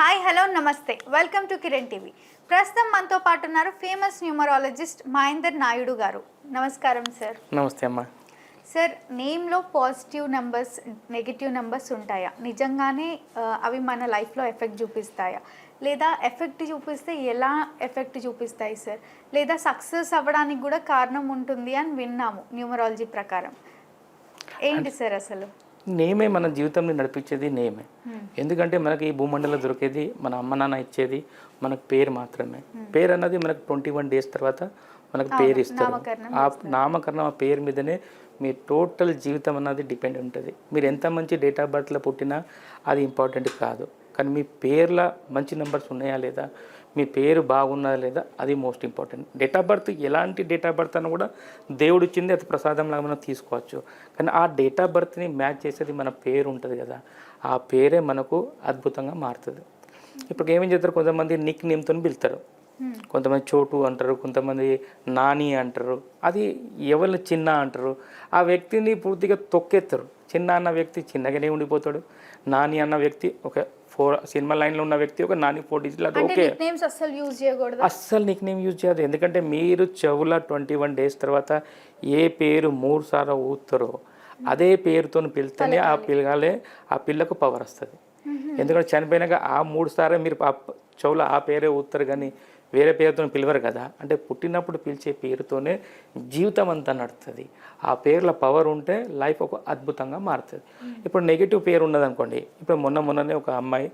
Hi hello నమస్తే. Welcome to Kiran TV ప్రస్తుతం మనతో పాటు ఉన్నారు ఫేమస్ న్యూమరాలజిస్ట్ మహేందర్ నాయుడు గారు. నమస్కారం సార్ నమస్తే అమ్మా. సార్ నేమ్లో పాజిటివ్ నెంబర్స్ నెగిటివ్ నెంబర్స్ ఉంటాయా? నిజంగానే అవి మన లైఫ్లో ఎఫెక్ట్ చూపిస్తాయా? లేదా ఎఫెక్ట్ చూపిస్తే ఎలా ఎఫెక్ట్ చూపిస్తాయి సార్ లేదా సక్సెస్ అవ్వడానికి కూడా కారణం ఉంటుంది అని విన్నాము న్యూమరాలజీ ప్రకారం. ఏంటి సార్ అసలు? నేమే మన జీవితంని నడిపించేది నేమే. ఎందుకంటే మనకి ఈ భూమండలం దొరికేది మన అమ్మ నాన్న ఇచ్చేది మనకు పేరు మాత్రమే. పేరు అన్నది మనకు ట్వంటీ వన్ డేస్ తర్వాత మనకు పేరు ఇస్తారు. ఆ నామకరణం ఆ పేరు మీదనే మీ టోటల్ జీవితం అన్నది డిపెండ్ ఉంటుంది. మీరు ఎంత మంచి డేట్ ఆఫ్ బర్త్లో పుట్టినా అది ఇంపార్టెంట్ కాదు. కానీ మీ పేర్ల మంచి నెంబర్స్ ఉన్నాయా లేదా? మీ పేరు బాగున్నదా లేదా అది most important date of birth ఎలాంటి డేట్ ఆఫ్ బర్త్ అని కూడా దేవుడు ఇచ్చింది అది ప్రసాదంలాగా మనం తీసుకోవచ్చు. కానీ ఆ డేట్ ఆఫ్ బర్త్ని మ్యాచ్ చేసేది మన పేరు ఉంటుంది కదా ఆ పేరే మనకు అద్భుతంగా మారుతుంది. ఇప్పుడు ఏమేం చేస్తారు? కొంతమంది నిక్ నేమ్తో పిలుస్తారు. కొంతమంది చోటు అంటారు కొంతమంది నాని అంటారు అది ఎవరిని చిన్న అంటారు ఆ వ్యక్తిని పూర్తిగా తొక్కేస్తారు. చిన్న అన్న వ్యక్తి చిన్నగానే ఉండిపోతాడు నాని అన్న వ్యక్తి ఒక ఫోర్ సినిమా లైన్లో ఉన్న వ్యక్తి ఒక నాని ఫోర్ డిజిటల్ అది ఓకే. అస్సలు యూజ్ చేయకూడదు. అస్సలు నిక్ నేమ్ యూజ్ చేయదు. ఎందుకంటే మీరు చెవుల ట్వంటీ వన్ డేస్ తర్వాత ఏ పేరు మూడు సార్లు ఊతారో అదే పేరుతో పిలిస్తేనే ఆ పిల్లగాలే ఆ పిల్లకు పవర్ వస్తుంది. ఎందుకంటే చనిపోయినాక ఆ మూడు సార్లు మీరు చెవుల ఆ పేరే ఊతారు కానీ వేరే పేరుతో పిలవరు కదా. అంటే పుట్టినప్పుడు పిలిచే పేరుతోనే జీవితం అంతా నడుస్తుంది ఆ పేర్ల పవర్ ఉంటే లైఫ్ ఒక అద్భుతంగా మారుతుంది. ఇప్పుడు నెగిటివ్ పేరు ఉన్నదనుకోండి ఇప్పుడు మొన్న మొన్ననే ఒక అమ్మాయి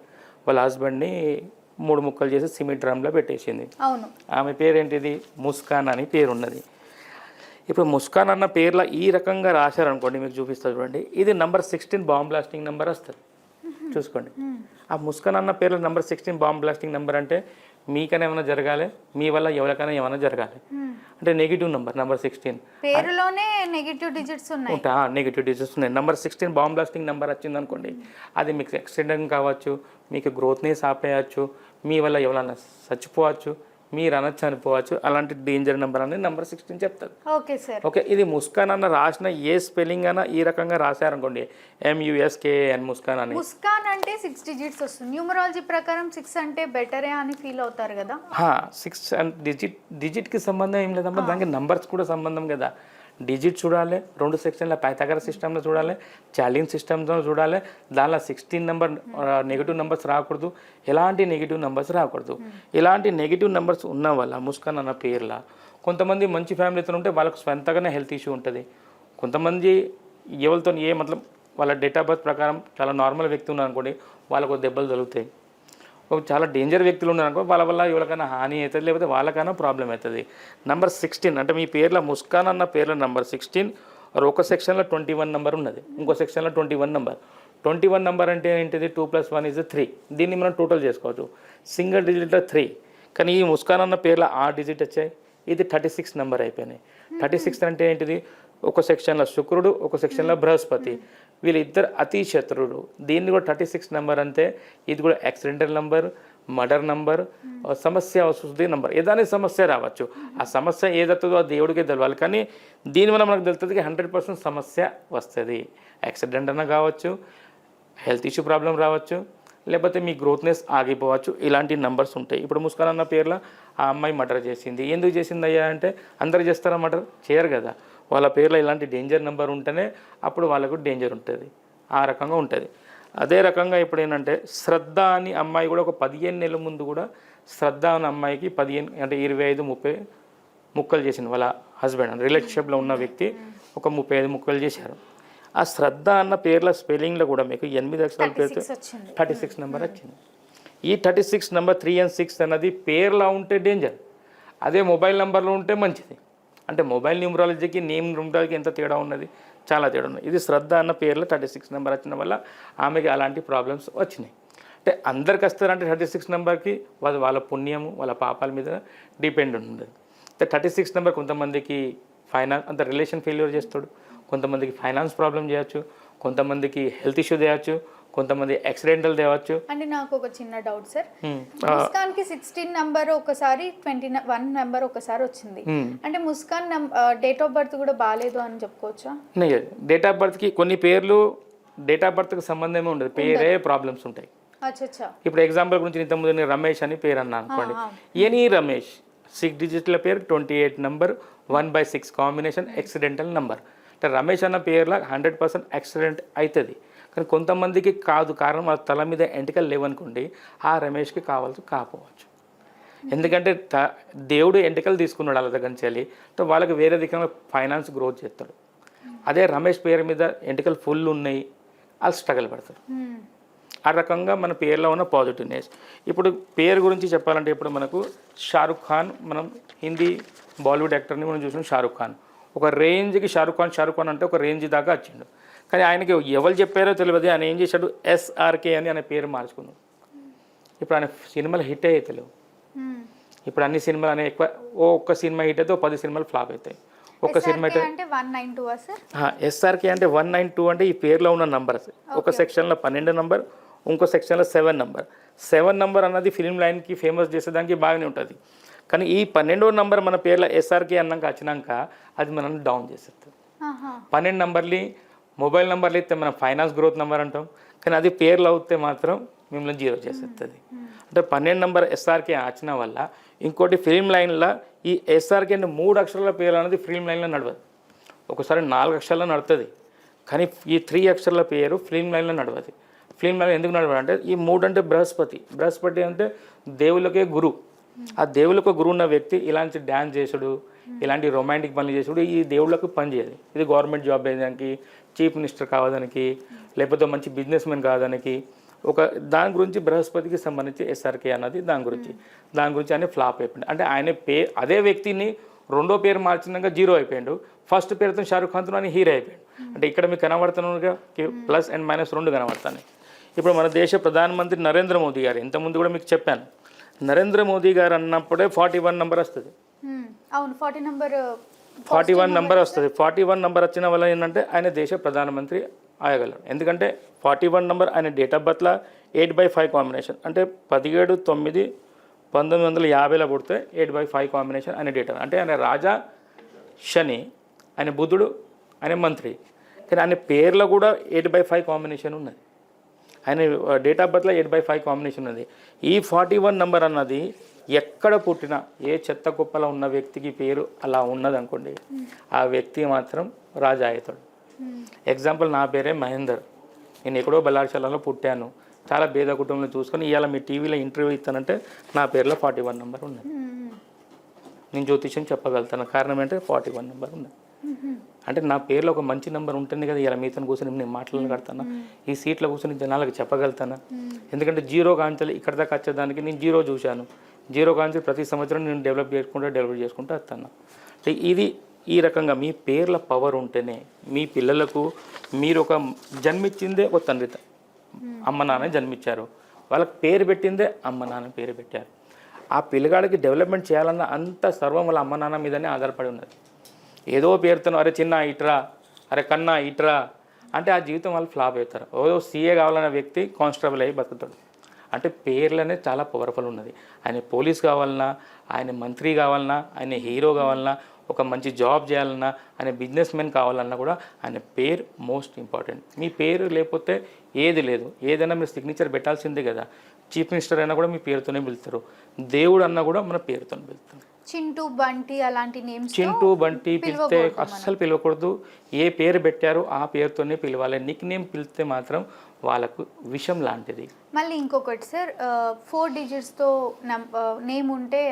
వాళ్ళ హస్బెండ్ని మూడు ముక్కలు చేసి సిమెంట్ డ్రమ్లో పెట్టేసింది. అవును. ఆమె పేరేంటిది? ముస్కాన్ అని పేరు ఉన్నది. ఇప్పుడు ముస్కాన్ అన్న పేర్ల ఈ రకంగా రాశారనుకోండి మీకు చూపిస్తా చూడండి. ఇది number sixteen bomb blasting number వస్తుంది. చూసుకోండి. ఆ ముస్కాన్ అన్న పేర్ల number sixteen bomb blasting number అంటే మీకైనా ఏమైనా జరగాలి? మీ వల్ల ఎవరికైనా ఏమైనా జరగాలి. అంటే నెగిటివ్ నెంబర్ నెంబర్ సిక్స్టీన్ పేరులోనే నెగిటివ్ డిజిట్స్ ఉన్నాయి. నెగిటివ్ డిజీస్ ఉన్నాయి. Number sixteen bomb blasting number వచ్చింది అనుకోండి అది మీకు యాక్సిడెంట్ కావచ్చు మీకు గ్రోత్ని ఆపేయచ్చు మీ వల్ల ఎవరైనా చచ్చిపోవచ్చు మీరు అనొచ్చు చనిపోవచ్చు. అలాంటి డేంజర్ నెంబర్ అని నెంబర్ సిక్స్టీన్ చెప్తారు. Okay sir. ఓకే ఇది ముస్కాన్ అన్న రాసిన ఏ స్పెల్లింగ్ అన్న ఈ రకంగా రాశారనుకోండి. ఎంయుఎస్కేఎన్ ముస్కాన్ అని. ముస్కాన్ అంటే సిక్స్ డిజిట్స్ వస్తుంది. న్యూమరాలజీ ప్రకారం సిక్స్ అంటే బెటరే అని ఫీల్ అవుతారు కదా? సిక్స్ అండ్ డిజిట్ డిజిట్కి సంబంధం ఏం లేదమ్మా. దానికి నంబర్స్ కూడా సంబంధం కదా. డిజిట్ చూడాలి రెండు సెక్షన్ల పైతగర సిస్టంలో చూడాలి చాలింగ్ సిస్టమ్లో చూడాలి. దానిలో సిక్స్టీన్ నెంబర్ నెగిటివ్ నెంబర్స్ రాకూడదు ఎలాంటి నెగిటివ్ నెంబర్స్ రాకూడదు. ఇలాంటి నెగిటివ్ నెంబర్స్ ఉన్న వల్ల ముస్కాన్ అన్న పేర్ల కొంతమంది మంచి ఫ్యామిలీతో ఉంటే వాళ్ళకు స్వంతగానే హెల్త్ ఇష్యూ ఉంటుంది. కొంతమంది ఎవరితో ఏ మతలం వాళ్ళ డేట్ ఆఫ్ బర్త్ ప్రకారం చాలా నార్మల్ వ్యక్తి ఉన్నారు అనుకోండి వాళ్ళకు దెబ్బలు తగులుతాయి. చాలా డేంజర్ వ్యక్తులు ఉన్నారనుకో వాళ్ళ వల్ల ఎవరికైనా హాని అవుతుంది లేకపోతే వాళ్ళకైనా ప్రాబ్లం అవుతుంది. నంబర్ సిక్స్టీన్ అంటే మీ పేర్ల ముస్కాన్ అన్న పేర్ల నంబర్ సిక్స్టీన్ ఒక సెక్షన్లో ట్వంటీ వన్ నెంబర్ ఉన్నది. ఇంకో సెక్షన్లో twenty one number twenty one number అంటే ఏంటిది? Two plus one is three దీన్ని మనం టోటల్ చేసుకోవచ్చు. సింగిల్ డిజిట్లో త్రీ కానీ ఈ ముస్కాన్ అన్న పేర్ల ఆ డిజిట్ వచ్చాయి. ఇది థర్టీ సిక్స్ నెంబర్ అయిపోయినాయి. థర్టీ సిక్స్ అంటే ఏంటిది? ఒక సెక్షన్లో శుక్రుడు ఒక సెక్షన్లో బృహస్పతి. వీళ్ళిద్దరు అతి శత్రువులు. దీన్ని కూడా థర్టీ సిక్స్ నెంబర్ అంతే. ఇది కూడా యాక్సిడెంటల్ నెంబర్ మర్డర్ నంబర్ సమస్య వస్తుంది నంబర్ ఏదైనా సమస్య రావచ్చు? ఆ సమస్య ఏదవుతుందో ఆ దేవుడికే తెలవాలి. కానీ దీనివల్ల మనకు తెలుస్తుంది హండ్రెడ్ పర్సెంట్ సమస్య వస్తుంది. యాక్సిడెంట్ అన్న కావచ్చు హెల్త్ ఇష్యూ ప్రాబ్లం రావచ్చు లేకపోతే మీ గ్రోత్నెస్ ఆగిపోవచ్చు. ఇలాంటి నంబర్స్ ఉంటాయి. ఇప్పుడు ముస్కాన్ అన్న పేర్లో ఆ అమ్మాయి మర్డర్ చేసింది. ఎందుకు చేసింది అయ్యా అంటే అందరు చేస్తారా మర్డర్ చేయరు కదా. వాళ్ళ పేర్లో ఇలాంటి డేంజర్ నెంబర్ ఉంటేనే అప్పుడు వాళ్ళకు డేంజర్ ఉంటుంది. ఆ రకంగా ఉంటుంది. అదే రకంగా ఇప్పుడు ఏంటంటే శ్రద్ధ అని అమ్మాయి కూడా ఒక పదిహేను నెలల ముందు కూడా శ్రద్ధ అనే అమ్మాయికి పదిహేను అంటే ఇరవై ఐదు ముప్పై ముక్కలు చేసింది వాళ్ళ హస్బెండ్ రిలేషన్షిప్లో ఉన్న వ్యక్తి ఒక ముప్పై ఐదు ముక్కలు చేశారు. ఆ శ్రద్ధ అన్న పేర్ల స్పెల్లింగ్లో కూడా మీకు ఎనిమిది అక్షరాల పేరుతో థర్టీ సిక్స్ నెంబర్ వచ్చింది. ఈ thirty six number three and six అన్నది పేర్లో ఉంటే డేంజర్ అదే మొబైల్ నెంబర్లో ఉంటే మంచిది. అంటే మొబైల్ న్యూమరాలజీకి నేమ్ న్యూమరాలజీకి ఎంత తేడా ఉన్నది? చాలా తేడా ఉన్నది. ఇది శ్రద్ధ అన్న పేర్లో థర్టీ సిక్స్ నెంబర్ వచ్చిన వల్ల ఆమెకి అలాంటి ప్రాబ్లమ్స్ వచ్చినాయి. అంటే అందరికి వస్తారంటే థర్టీ సిక్స్ నెంబర్కి వాళ్ళ వాళ్ళ పుణ్యము వాళ్ళ పాపాల మీద డిపెండ్ ఉంటుంది. అంటే థర్టీ సిక్స్ నెంబర్ కొంతమందికి ఫైనాన్స్ అంత రిలేషన్ ఫెయిల్యూర్ చేస్తాడు. కొంతమందికి ఫైనాన్స్ ప్రాబ్లం చేయొచ్చు. కొంతమందికి హెల్త్ ఇష్యూ చేయొచ్చు. కొంతమంది యాక్సిడెంటల్ తేవచ్చు. అంటే నాకు ఒక చిన్న డౌట్ సార్. ముస్కాన్కి సిక్స్టీన్ నంబర్ ఒకసారి ట్వంటీ వన్ నెంబర్ ఒకసారి వచ్చింది. Hmm. అంటే ముస్కాన్ డేట్ ఆఫ్ బర్త్ కూడా బాగాలేదు అని చెప్పుకోవచ్చా? డేట్ ఆఫ్ బర్త్కి కొన్ని పేర్లు డేట్ ఆఫ్ బర్త్కి సంబంధమే ఉండదు. పేరే ప్రాబ్లమ్స్ ఉంటాయి. అచ్చా అచ్చా ఇప్పుడు ఎగ్జాంపుల్ గురించి ఇంతకుముందు నేను రమేష్ అని పేరు అన్నా అనుకోండి. ఎనీ రమేష్ సిక్స్ డిజిట్ల పేరు twenty eight number one by six combination accidental number అంటే రమేష్ అన్న పేర్లో హండ్రెడ్ పర్సెంట్ యాక్సిడెంట్ అవుతుంది కానీ కొంతమందికి కాదు. కారణం వాళ్ళ తల మీద ఎంటికలు లేవనుకోండి ఆ రమేష్కి కావాల్సి కాకపోవచ్చు. ఎందుకంటే త- దేవుడు ఎంటికలు తీసుకున్నాడు వాళ్ళ దగ్గర నుంచి వెళ్ళి వాళ్ళకి వేరే దిక్కున ఫైనాన్స్ గ్రోత్ చేస్తాడు. అదే రమేష్ పేరు మీద ఎంటికలు ఫుల్ ఉన్నాయి వాళ్ళు స్ట్రగల్ పడతారు. మ్మ్. ఆ రకంగా మన పేరులో ఉన్న పాజిటివ్నెస్. ఇప్పుడు పేరు గురించి చెప్పాలంటే ఇప్పుడు మనకు షారుఖ్ ఖాన్ మనం హిందీ బాలీవుడ్ యాక్టర్ని మనం చూసినాం షారుఖ్ ఖాన్. ఒక రేంజ్కి షారుఖ్ ఖాన్ షారుఖ్ ఖాన్ అంటే ఒక రేంజ్ దాకా వచ్చిండు. కానీ ఆయనకి ఎవరు చెప్పారో తెలియదు. ఆయన ఏం చేశాడు? ఎస్ఆర్కే అని ఆయన పేరు మార్చుకున్నాడు. ఇప్పుడు ఆయన సినిమాలు హిట్ అయ్యే తెలియదు మ్మ్. ఇప్పుడు అన్ని సినిమాలు అనే ఎక్కువ ఓ ఒక్క సినిమా హిట్ అయితే ఓ పది సినిమాలు ఫ్లాప్ అవుతాయి. ఒక్క సినిమా ఎస్ఆర్కే అంటే వన్ నైన్ టూ అంటే ఈ పేరులో ఉన్న నంబర్స్ ఒక సెక్షన్లో పన్నెండు నంబర్ ఇంకో సెక్షన్లో సెవెన్ నంబర్ సెవెన్ నంబర్ అన్నది ఫిలిం లైన్కి ఫేమస్ చేసేదానికి బాగానే ఉంటుంది. కానీ ఈ పన్నెండో నంబర్ మన పేర్లో ఎస్ఆర్కే అన్నాక వచ్చినాక అది మనల్ని డౌన్ చేసేస్తుంది. పన్నెండు నంబర్లు మొబైల్ నెంబర్లు అయితే మనం ఫైనాన్స్ గ్రోత్ నెంబర్ అంటాం. కానీ అది పేర్లు అవుతే మాత్రం మిమ్మల్ని జీరో చేసేస్తుంది అంటే పన్నెండు నెంబర్ ఎస్ఆర్కే ఆచిన వల్ల ఇంకోటి ఫిలిం లైన్లో ఈ ఎస్ఆర్కే అంటే మూడు అక్షరాల పేరు అనేది ఫిలిం లైన్లో నడవదు. ఒకసారి నాలుగు అక్షరాల్లో నడుతుంది. కానీ ఈ త్రీ అక్షరాల పేరు ఫిలిం లైన్లో నడవదు. ఫిలిం లైన్ ఎందుకు నడవదు అంటే ఈ మూడు అంటే బృహస్పతి. బృహస్పతి అంటే దేవుళ్ళకే గురు. ఆ దేవుళ్ళకు గురువు ఉన్న వ్యక్తి ఇలాంటి డ్యాన్స్ చేసుడు ఇలాంటి రొమాంటిక్ పనులు చేసుడు ఈ దేవుళ్ళకు పని చేయదు ఇది గవర్నమెంట్ జాబ్ అయ్యేదానికి చీఫ్ మినిస్టర్ కావడానికి లేకపోతే మంచి బిజినెస్ మెన్ కావడానికి. ఒక దాని గురించి బృహస్పతికి సంబంధించి ఎస్ఆర్కే అన్నది దాని గురించి. దాని గురించి ఆయన ఫ్లాప్ అయిపోయింది. అంటే ఆయన పే అదే వ్యక్తిని రెండో పేరు మార్చినాక జీరో అయిపోయాడు. ఫస్ట్ పేరుతో షారుఖ్ ఖాన్తో అని హీరో అయిపోయాడు. అంటే ఇక్కడ మీకు కనబడుతున్నగా ప్లస్ అండ్ మైనస్ రెండు కనబడుతున్నాయి. ఇప్పుడు మన దేశ ప్రధానమంత్రి నరేంద్ర మోదీ గారు ఇంతకుముందు కూడా మీకు చెప్పాను. నరేంద్ర మోదీ గారు అన్నప్పుడే ఫార్టీ వన్ నెంబర్ వస్తుంది. అవును forty number forty one number వస్తుంది. ఫార్టీ వన్ నెంబర్ వచ్చిన వల్ల ఏంటంటే ఆయన దేశ ప్రధానమంత్రి ఆయగలరు ఎందుకంటే ఫార్టీ వన్ నెంబర్ ఆయన డేట్ ఆఫ్ బర్త్లో ఎయిట్ బై ఫైవ్ కాంబినేషన్ అంటే పదిహేడు తొమ్మిది పంతొమ్మిది వందల యాభైలో పుడితే ఎయిట్ బై ఫైవ్ కాంబినేషన్ ఆయన డేట్ అంటే ఆయన రాజా శని ఆయన బుధుడు ఆయన మంత్రి. కానీ ఆయన పేర్లో కూడా ఎయిట్ బై ఫైవ్ కాంబినేషన్ ఉన్నది. ఆయన డేట్ ఆఫ్ బర్త్లో ఎయిట్ బై ఫైవ్ కాంబినేషన్ ఉన్నది. ఈ ఫార్టీ వన్ నెంబర్ అన్నది ఎక్కడ పుట్టినా ఏ చెత్త కుప్పలో ఉన్న వ్యక్తికి పేరు అలా ఉన్నది అనుకోండి ఆ వ్యక్తి మాత్రం రాజా అవుతాడు ఎగ్జాంపుల్ నా పేరే మహేందర్. నేను ఎక్కడో బల్లార్శాలలో పుట్టాను. చాలా పేద కుటుంబంలో చూసుకొని ఇవాళ మీ టీవీలో ఇంటర్వ్యూ ఇస్తానంటే నా పేరులో ఫార్టీ వన్ నెంబర్ ఉన్నది. నేను జ్యోతిష్యం చెప్పగలుగుతాను. కారణం ఏంటంటే ఫార్టీ వన్ నెంబర్ ఉన్నది. అంటే నా పేరులో ఒక మంచి నెంబర్ ఉంటుంది కదా ఇలా మీతో కూర్చొని నేను మాట్లాడగలుగుతాను ఈ సీట్లో కూర్చొని జనాలకు చెప్పగలుగుతాను? ఎందుకంటే జీరో కాంచెలు ఇక్కడ దాకా వచ్చేదానికి నేను జీరో చూశాను. జీరో కాంచెలు ప్రతి సంవత్సరం నేను డెవలప్ చేసుకుంటూ డెవలప్ చేసుకుంటూ వస్తాను. అంటే ఇది ఈ రకంగా మీ పేర్ల పవర్ ఉంటేనే మీ పిల్లలకు మీరు ఒక జన్మించిందే ఒక తండ్రి అమ్మ నాన్న జన్మిచ్చారు. వాళ్ళకి పేరు పెట్టిందే అమ్మ నాన్న పేరు పెట్టారు. ఆ పిల్లగాడికి డెవలప్మెంట్ చేయాలన్న అంత సర్వం వాళ్ళ అమ్మ నాన్న మీదనే ఆధారపడి ఉన్నది. ఏదో పేరుతో అరే చిన్న ఇట్రా అరే కన్నా ఇట్రా అంటే ఆ జీవితం వాళ్ళు ఫ్లాప్ అవుతారు. ఓ సీఏ కావాలన్న వ్యక్తి కానిస్టేబుల్ అయ్యి బతుకుతాడు. అంటే పేర్లనే చాలా పవర్ఫుల్ ఉన్నది. ఆయన పోలీస్ కావాలన్నా ఆయన మంత్రి కావాలన్నా ఆయన హీరో కావాలన్నా ఒక మంచి జాబ్ చేయాలన్నా ఆయన బిజినెస్ మెన్ కావాలన్నా కూడా ఆయన పేరు మోస్ట్ ఇంపార్టెంట్ మీ పేరు లేకపోతే ఏది లేదు. ఏదైనా మీరు సిగ్నేచర్ పెట్టాల్సిందే కదా. చీఫ్ మినిస్టర్ అయినా కూడా మీ పేరుతోనే పిలుస్తారు. దేవుడు అన్నా కూడా మన పేరుతోనే పిలుస్తారు. చింటూ బంటి అలాంటి నేమ్స్ చింటూ బంటి పిలిస్తే అస్సలు పిలవకూడదు. ఏ పేరు పెట్టారో ఆ పేరుతోనే పిలవాలి. నిక్ నేమ్ పిలిస్తే మాత్రం వాళ్ళకు విషం లాంటిది. మళ్ళీ ఇంకొకటి సార్ ఫోర్ డిజిట్స్తో నేమ్ ఉంటే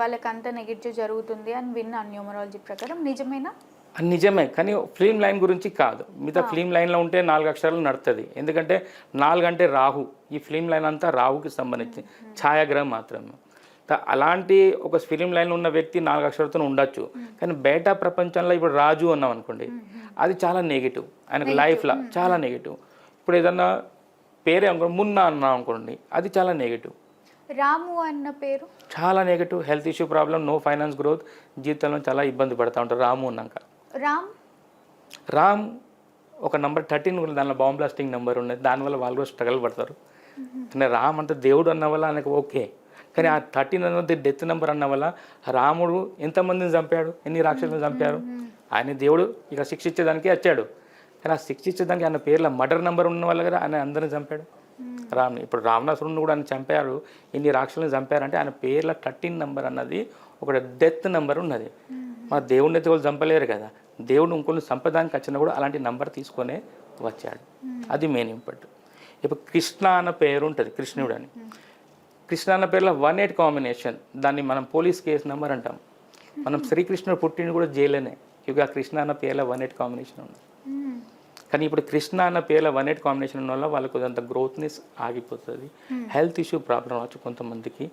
వాళ్ళకి అంత నెగిటివ్ జరుగుతుంది అని విన్నా న్యూమరాలజీ ప్రకారం నిజమేనా? నిజమే కానీ ఫిలిం లైన్ గురించి కాదు. మిగతా ఫిలిం లైన్లో ఉంటే నాలుగు అక్షరాలు నడుతుంది. ఎందుకంటే నాలుగు అంటే రాహు. ఈ ఫిలిం లైన్ అంతా రాహుకి సంబంధించి ఛాయాగ్రహం మాత్రమే. అలాంటి ఒక ఫిలిం లైన్లో ఉన్న వ్యక్తి నాలుగు అక్షరాలతో ఉండొచ్చు. కానీ బయట ప్రపంచంలో ఇప్పుడు రాజు అన్నాం అనుకోండి అది చాలా నెగిటివ్ ఆయనకు లైఫ్లో చాలా నెగిటివ్ ఇప్పుడు ఏదన్నా పేరే అనుకో మున్నా అన్నాం అనుకోండి అది చాలా నెగిటివ్ రాము అన్న పేరు? చాలా negative health issue problem no finance growth జీవితంలో చాలా ఇబ్బంది పడతా ఉంటారు రాము అన్నాక. రామ్? రామ్ ఒక నంబర్ థర్టీన్ దానిలో బాంబ్ బ్లాస్టింగ్ నెంబర్ ఉన్నది. దానివల్ల వాళ్ళు కూడా స్ట్రగల్ పడతారు. కానీ రామ్ అంటే దేవుడు అన్న వల్ల ఆయనకు ఓకే. కానీ ఆ థర్టీన్ అన్నది డెత్ నెంబర్ అన్న వల్ల రాముడు ఎంతమందిని చంపాడు? ఎన్ని రాక్షసులను చంపారు? ఆయన దేవుడు ఇక శిక్ష ఇచ్చేదానికి వచ్చాడు. కానీ ఆ శిక్ష ఇచ్చేదానికి ఆయన పేర్ల మర్డర్ నెంబర్ ఉన్న వల్ల కదా ఆయన అందరిని చంపాడు. మ్మ్. రామ్ ఇప్పుడు రావణాసురుని కూడా ఆయన చంపారు. ఇన్ని రాక్షసులను చంపారంటే ఆయన పేర్ల థర్టీన్ నెంబర్ అన్నది ఒక డెత్ నెంబర్ ఉన్నది. మా దేవుడిని అయితే వాళ్ళు చంపలేరు కదా. దేవుడు ఇంకొన్ని సంపదానికి వచ్చినా కూడా అలాంటి నంబర్ తీసుకొనే వచ్చాడు. అది మెయిన్ ఇంపార్టెంట్ ఇప్పుడు కృష్ణ అన్న పేరు ఉంటుంది కృష్ణుడు అని. కృష్ణ అన్న పేర్లో వన్ ఎయిట్ కాంబినేషన్ దాన్ని మనం పోలీస్ కేసు నెంబర్ అంటాం. మనం శ్రీకృష్ణుడు పుట్టింది కూడా జైల్లోనే. ఇక కృష్ణ అన్న పేర్లో వన్ ఎయిట్ కాంబినేషన్ ఉంది. కానీ ఇప్పుడు కృష్ణ అన్న పేర్ల వన్ ఎయిట్ కాంబినేషన్ ఉన్న వల్ల వాళ్ళకు కొంత గ్రోత్నెస్ ఆగిపోతుంది. హెల్త్ ఇష్యూ ప్రాబ్లం రావచ్చు కొంతమందికి.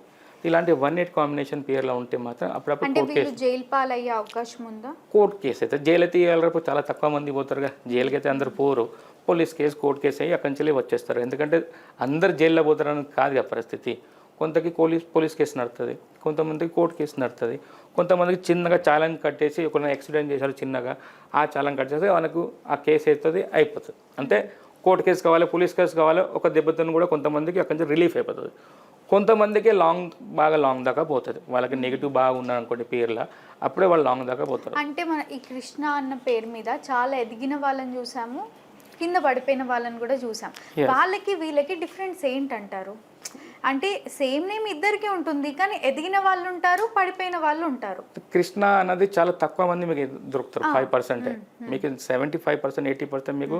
ఇలాంటి వన్ ఎయిట్ కాంబినేషన్ పేర్లో ఉంటే మాత్రం అప్పుడప్పుడు కోర్ట్ కేసు జైలు పాలయ్యే అవకాశం ఉందా? కోర్ట్ కేసు అయితే జైలు అయితే వెళ్ళరకు చాలా తక్కువ మంది పోతారుగా. జైలుకి అయితే అందరు పోరు. పోలీస్ కేసు కోర్ట్ కేసు అయ్యి అక్కడి నుంచి వచ్చేస్తారు. ఎందుకంటే అందరు జైల్లో పోతారని కాదు కదా పరిస్థితి. కొంతకి పోలీస్ పోలీస్ కేసు నడుతుంది కొంతమందికి కోర్టు కేసు నడుతుంది కొంతమందికి చిన్నగా చాలం కట్టేసి ఒక యాక్సిడెంట్ చేశారు చిన్నగా ఆ చాలం కట్టేసి వాళ్ళకు మనకు ఆ కేసు అవుతుంది అయిపోతుంది. అంటే కోర్టు కేసు కావాలి పోలీస్ కేసు కావాలి ఒక దెబ్బతో కూడా కొంతమందికి అక్కడి నుంచి రిలీఫ్ అయిపోతుంది. కొంతమందికి లాంగ్ బాగా లాంగ్ దాకా పోతుంది. వాళ్ళకి నెగిటివ్ బాగా ఉన్నారు అనుకోండి పేర్ల అప్పుడే వాళ్ళు లాంగ్ దాకా పోతారు. అంటే మన ఈ కృష్ణ అన్న పేరు మీద చాలా ఎదిగిన వాళ్ళని చూసాము. కింద పడిపోయిన వాళ్ళని కూడా చూసాం. వాళ్ళకి వీళ్ళకి డిఫరెన్స్ ఏంటంటారు? అంటే సేమ్ నేమ్ ఇద్దరికి ఉంటుంది కానీ ఎదిగిన వాళ్ళు ఉంటారు పడిపోయిన వాళ్ళు ఉంటారు. కృష్ణ అన్నది చాలా తక్కువ మంది మీకు దొరుకుతారు ఫైవ్ పర్సెంట్ మీకు seventy five percent eighty percent మీకు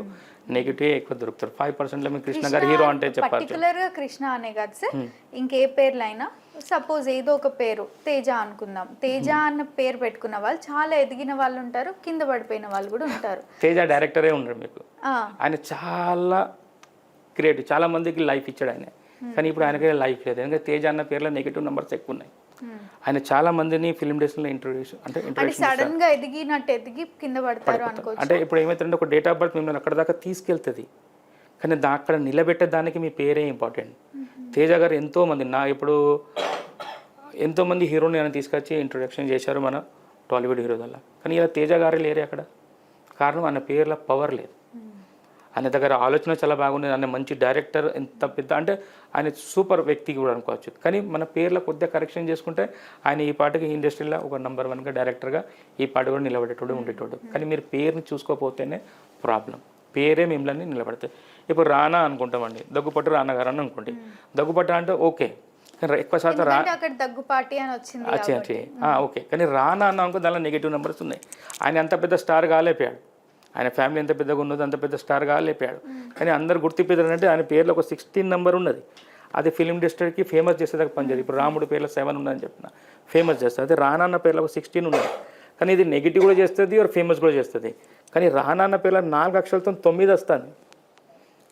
నెగిటివ్ ఎక్కువ దొరుకుతారు. ఫైవ్ పర్సెంట్లో మీకు కృష్ణ గారు హీరో అంటే చెప్పచ్చు. పర్టికులర్గా కృష్ణ అనే కాదు సార్. ఇంకే పేర్లైనా సపోజ్ ఏదో ఒక పేరు తేజ అనుకుందాం. తేజ అన్న పేరు పెట్టుకున్న వాళ్ళు చాలా ఎదిగిన వాళ్ళు ఉంటారు కింద పడిపోయిన వాళ్ళు కూడా ఉంటారు. తేజ డైరెక్టరే ఉన్నారు మీకు. ఆయన చాలా క్రియేటివ్ చాలా మందికి లైఫ్ ఇచ్చాడు ఆయన. కానీ ఇప్పుడు ఆయనకి లైఫ్ లేదు. ఎందుకంటే తేజ అన్న పేర్లో నెగిటివ్ నెంబర్స్ ఎక్కువ ఉన్నాయి. ఆయన చాలా మందిని ఫిల్మ్ డేస్లో ఇంట్రొడ్యూస్ అంటే సడన్గా ఎదిగినట్టు ఎదిగి కింద పడతారు అంటే ఇప్పుడు ఏమవుతుందంటే ఒక డేట్ ఆఫ్ బర్త్ మిమ్మల్ని అక్కడ దాకా తీసుకెళ్తుంది. కానీ దా అక్కడ నిలబెట్టే దానికి మీ పేరే ఇంపార్టెంట్ తేజ గారు ఎంతో మంది నా ఇప్పుడు ఎంతో మంది హీరోని ఆయన తీసుకొచ్చి ఇంట్రొడక్షన్ చేశారు మన టాలీవుడ్ హీరో కానీ ఇలా తేజ గారే లేరే అక్కడ. కారణం ఆయన పేర్ల పవర్ లేదు. ఆయన దగ్గర ఆలోచన చాలా బాగుంది. ఆయన మంచి డైరెక్టర్ ఎంత పెద్ద అంటే ఆయన సూపర్ వ్యక్తి కూడా అనుకోవచ్చు. కానీ మన పేర్ల కొద్దిగా కరెక్షన్ చేసుకుంటే ఆయన ఈ పాటకి ఇండస్ట్రీలో ఒక నెంబర్ వన్గా డైరెక్టర్గా ఈ పాట కూడా నిలబడేటోడు ఉండేటోడు. కానీ మీరు పేరుని చూసుకోకపోతేనే ప్రాబ్లం పేరే మిమ్మల్ని నిలబడతాయి. ఇప్పుడు రానా అనుకుంటామండి. దగ్గుపట్టు రానా గారు అని అనుకోండి దగ్గుపట్టు అంటే ఓకే. ఎక్కువ శాతం రా దగ్గుపాటి అని వచ్చింది అచ్చే ఓకే. కానీ రానా అన్న అనుకో దానిలో నెగిటివ్ నెంబర్స్ ఉన్నాయి. ఆయన అంత పెద్ద స్టార్ కాలేపాడు. ఆయన ఫ్యామిలీ ఎంత పెద్దగా ఉన్నదో అంత పెద్ద స్టార్ కాలేపాడు కానీ అందరు గుర్తిపోయారంటే ఆయన పేర్లో ఒక సిక్స్టీన్ నెంబర్ ఉన్నది. అది ఫిలిం ఇండస్ట్రీకి ఫేమస్ చేసేదాకా పనిచేది ఇప్పుడు రాముడు పేర్లో సెవెన్ ఉన్నదని చెప్పిన. ఫేమస్ చేస్తుంది అదే రానా అన్న పేర్లో ఒక సిక్స్టీన్ ఉన్నది. కానీ ఇది నెగిటివ్ కూడా చేస్తుంది ఆర్ ఫేమస్ కూడా చేస్తుంది. కానీ రానా అన్న పేర్లో నాలుగు అక్షరాలతో తొమ్మిది వస్తుంది.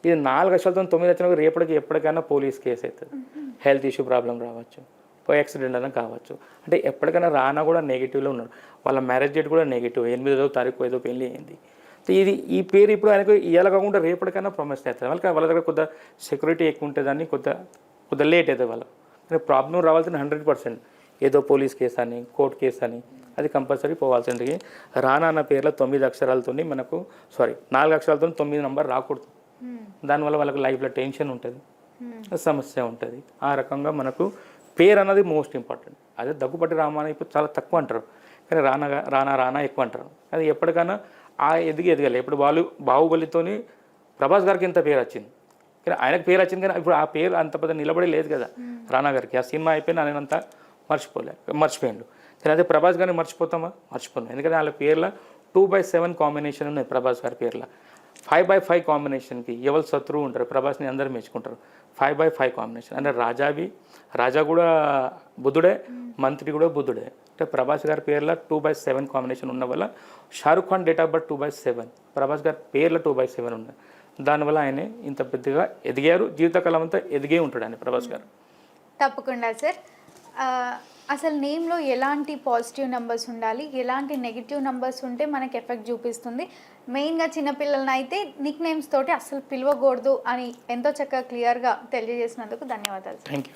ఇది నాలుగు అక్షరాలతో తొమ్మిది వచ్చిన రేపటికి ఎప్పటికైనా పోలీస్ కేసు అవుతుంది. హెల్త్ ఇష్యూ ప్రాబ్లం రావచ్చు. యాక్సిడెంట్ అయినా కావచ్చు. అంటే ఎప్పటికైనా రానా కూడా నెగిటివ్లో ఉన్నాడు వాళ్ళ మ్యారేజ్ డేట్ కూడా నెగిటివ్. ఎనిమిదో తారీఖు ఏదో పెళ్ళి అయింది. ఇది ఈ పేరు ఇప్పుడు ఆయనకు ఇవాళ కాకుండా రేపటికైనా ప్రొమిస్ అవుతుంది వాళ్ళకి వాళ్ళ దగ్గర కొద్దిగా సెక్యూరిటీ ఎక్కువ ఉంటుందని కొద్దిగా కొద్దిగా లేట్ అవుతుంది వాళ్ళకి కానీ ప్రాబ్లం రావాల్సిన హండ్రెడ్ పర్సెంట్ ఏదో పోలీస్ కేసు అని కోర్టు కేసు అని అది కంపల్సరీ పోవాల్సింది రానా అన్న పేర్లో తొమ్మిది అక్షరాలతో మనకు సారీ నాలుగు అక్షరాలతో తొమ్మిది నంబర్ రాకూడదు. దానివల్ల వాళ్ళకి లైఫ్లో టెన్షన్ ఉంటుంది. సమస్య ఉంటుంది. ఆ రకంగా మనకు పేరు అన్నది మోస్ట్ ఇంపార్టెంట్ అదే దగ్గుపట్టి రామాని ఇప్పుడు చాలా తక్కువ అంటారు. కానీ రానా రానా రానా ఎక్కువ అంటారు. అది ఎప్పటికైనా ఆ ఎదిగి ఎదగాలి. ఇప్పుడు వాళ్ళు బాహుబలితోని ప్రభాస్ గారికి ఇంత పేరు వచ్చింది. కానీ ఆయనకు పేరు వచ్చింది కానీ ఇప్పుడు ఆ పేరు అంత పెద్ద నిలబడి లేదు కదా రానా గారికి. ఆ సినిమా అయిపోయిన నేను అంతా మర్చిపోలే మర్చిపోయాడు. కానీ అదే ప్రభాస్ గారిని మర్చిపోతామా? మర్చిపోతాం ఎందుకంటే వాళ్ళ పేర్ల టూ బై సెవెన్ కాంబినేషన్ ఉన్నాయి ప్రభాస్ గారి పేర్ల. ఫైవ్ బై ఫైవ్ కాంబినేషన్కి ఎవరు శత్రువు ఉంటారు? ప్రభాస్ని అందరూ మెచ్చుకుంటారు. Five by five combination. అంటే రాజావి రాజా కూడా బుద్ధుడే మంత్రి కూడా బుద్ధుడే. అంటే ప్రభాస్ గారి పేర్ల టూ బై సెవెన్ కాంబినేషన్ ఉన్న వల్ల Shahrukh Khan date of birth two by seven Prabhas గారి పేర్ల టూ బై సెవెన్ ఉన్నాయి. దానివల్ల ఆయన ఇంత పెద్దగా ఎదిగారు జీవితకాలం అంతా ఎదిగే ఉంటాడు ఆయన ప్రభాస్ గారు. తప్పకుండా సార్. అసలు నేమ్లో ఎలాంటి పాజిటివ్ నెంబర్స్ ఉండాలి ఎలాంటి నెగిటివ్ నెంబర్స్ ఉంటే మనకి ఎఫెక్ట్ చూపిస్తుంది? మెయిన్గా చిన్నపిల్లలని అయితే నిక్ నేమ్స్ తోటి అసలు పిలవకూడదు అని ఎంతో చక్కగా క్లియర్గా తెలియజేసినందుకు ధన్యవాదాలు థ్యాంక్ యూ